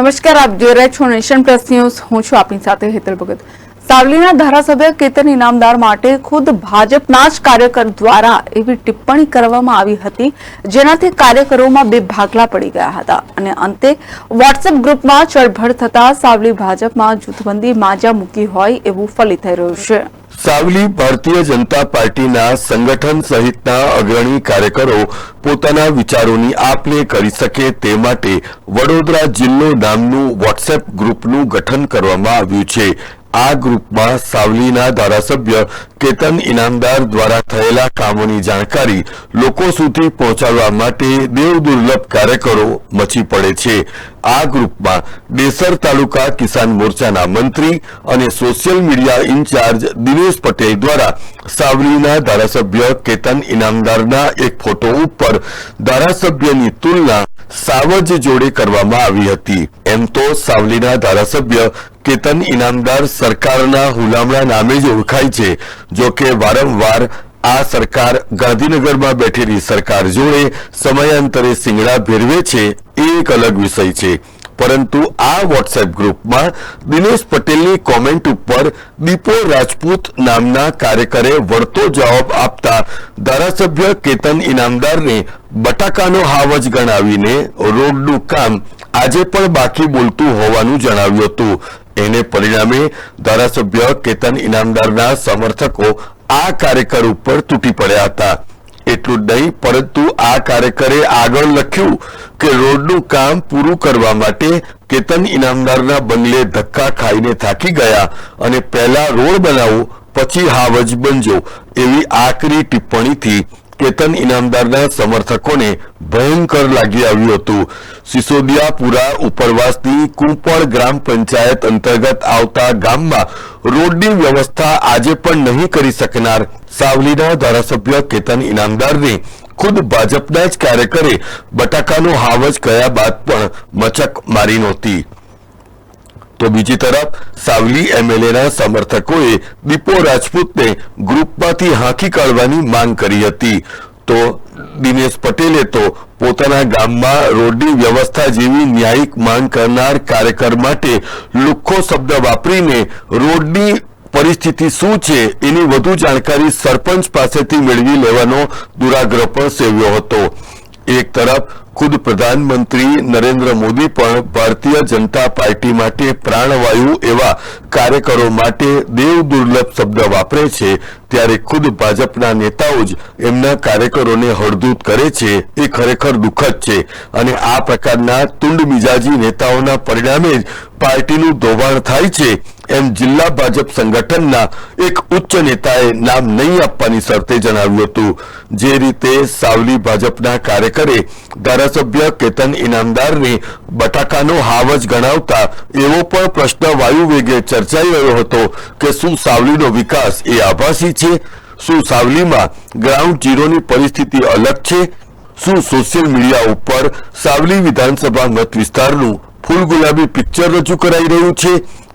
નમસ્કાર, આપ જોઈ રહ્યા છો નેશન પ્લસ ન્યૂઝ. હું છું આપની સાથે હેતલ ભગત. સાવલીના ધારાસભ્ય કેતન ઇનામદાર માટે ખુદ ભાજપના જ કાર્યકર દ્વારા એવી ટિપ્પણી કરવામાં આવી હતી, જેનાથી કાર્યકરોમાં બે ભાગલા પડી ગયા હતા. અને અંતે વોટ્સએપ ગ્રુપમાં ચળભળ થતા સાવલી ભાજપમાં જૂથબંધી માજા મૂકી હોય એવું ફલિત થઈ રહ્યું છે. સાવલી ભારતીય જનતા પાર્ટીના સંગઠન સહિતના અગ્રણી કાર્યકરો પોતાના વિચારોની આપલે કરી શકે તે માટે વડોદરા જિલ્લો નામનું વોટ્સએપ ગ્રુપનું ગઠન કરવામાં આવ્યું છે. આ ગ્રુપમાં સાવલીના ધારાસભ્ય કેતન ઇનામદાર દ્વારા થયેલા કામોની જાણકારી લોકો સુધી પહોંચાડવા માટે દેવ દુર્લભ કાર્યકરો મચી પડે છે. આ ગ્રુપમાં દેસર તાલુકા કિસાન મોરચાના મંત્રી અને social media incharge Dinesh Patel દ્વારા સાવલીના ધારાસભ્ય કેતન ઇનામદારના એક ફોટો ઉપર ધારાસભ્યની તુલના સાવજ જોડે કરવામાં આવી હતી. એમ તો સાવલીના ધારાસભ્ય કેતન ઇનામદાર સરકારના હુલામણા નામે જ ઓળખાય છે, જો કે વારંવાર આ સરકાર ગાંધીનગરમાં બેઠેલી સરકાર જોડે સમયાંતરે સિંગડા ભેરવે છે એ એક અલગ વિષય છે. પરંતુ આ વોટ્સએપ ગ્રુપમાં દિનેશ પટેલની કોમેન્ટ ઉપર દીપો રાજપૂત નામના કાર્યકરે વળતો જવાબ આપતા ધારાસભ્ય કેતન ઇનામદારને બટાકાનો હાવજ ગણાવીને રોડનું કામ આજે પણ બાકી બોલતું હોવાનું જણાવ્યું હતું. એને પરિણામે ધારાસભ્ય કેતન ઇનામદારના સમર્થકો આ કાર્યકર ઉપર તૂટી પડ્યા હતા. એટલું નહીં, પરંતુ આ કાર્યકરે આગળ લખ્યું કે રોડનું કામ પૂરું કરવા માટે કેતન ઇનામદારના બંગલે ધક્કા ખાઈને થાકી ગયા અને પહેલા રોડ બનાવો, પછી હાવજ બનજો એવી આકરી ટિપ્પણીથી કેતન ઇનામદારના સમર્થકોને ભયંકર લાગી આવ્યું હતું. સિસોદિયાપુરા ઉપરવાસની કુંપળ ગ્રામ પંચાયત અંતર્ગત આવતા ગામમાં રોડની વ્યવસ્થા આજે પણ નહીં કરી શકનાર સાવલીના ધારાસભ્ય કેતન ઇનામદારને ખુદ ભાજપના જ કાર્યકરે બટાકાનો હાવજ કયા બાદ પણ મચક મારી નહોતી. તો બીજી તરફ સાવલી એમએલએના સમર્થકોએ દીપો રાજપૂતને ગ્રુપમાંથી હાંકી કાઢવાની માંગ કરી હતી. તો દિનેશ પટેલે તો પોતાના ગામમાં રોડની વ્યવસ્થા જેવી ન્યાયિક માંગ કરનાર કાર્યકર માટે લુખ્ખો શબ્દ વાપરીને રોડની પરિસ્થિતિ શું છે એની વધુ જાણકારી સરપંચ પાસેથી મેળવી લેવાનો દુરાગ્રહ પણ સેવ્યો હતો. એક તરફ ખુદ પ્રધાનમંત્રી નરેન્દ્ર મોદી પણ ભારતીય જનતા પાર્ટી માટે પ્રાણવાયુ એવા કાર્યકરો માટે દેવ દુર્લભ શબ્દ વાપરે છે. ત્યારે ખુદ ભાજપના નેતાઓ જ એમના કાર્યકરોને હળદૂત કરે છે. એ ખરેખર દુઃખદ છે. અને આ પ્રકારના તુંડ મિજાજી નેતાઓના પરિણામે જ પાર્ટીનું ધોવાણ થાય છે. એમ જિલ્લા ભાજપ સંગઠનના એક ઉચ્ચ નેતાએ નામ નહીં આપવાની શરતે જણાવ્યું હતું. જે રીતે સાવલી ભાજપના કાર્યકરે ધારાસભ્ય કેતન ઇનામદારને બટાકાનો હાવજ ગણાવતા એવો પણ પ્રશ્ન વાયુ વેગે ચર્ચાઈ રહ્યો હતો કે શું સાવલીનો વિકાસ એ આભાસી છે? શું સાવલીમાં ગ્રાઉન્ડ ઝીરોની પરિસ્થિતિ અલગ છે? શું સોશિયલ મીડિયા ઉપર સાવલી વિધાનસભા મત વિસ્તારનું ફૂલ ગુલાબી પિક્ચર રજૂ કરાઈ રહ્યું છે?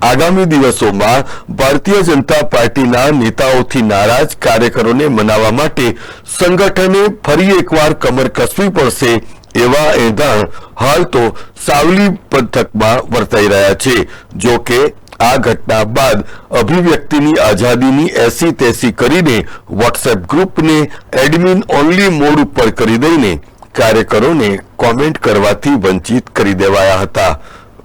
આગામી દિવસોમાં ભારતીય જનતા પાર્ટીના નેતાઓથી નારાજ કાર્યકરોને મનાવવા માટે સંગઠને ફરી એકવાર કમર કસવી પડશે એવા એંધાણ હાલ તો સાવલી પંથકમાં વર્તાઈ રહ્યા છે. જો કે આ ઘટના બાદ અભિવ્યક્તિની આઝાદીની એસી તેસી કરીને વોટ્સએપ ગ્રુપને એડમિન ઓનલી મોડ ઉપર કરી દઈને કાર્યકરોને કોમેન્ટ કરવાથી વંચિત કરી દેવાયા હતા.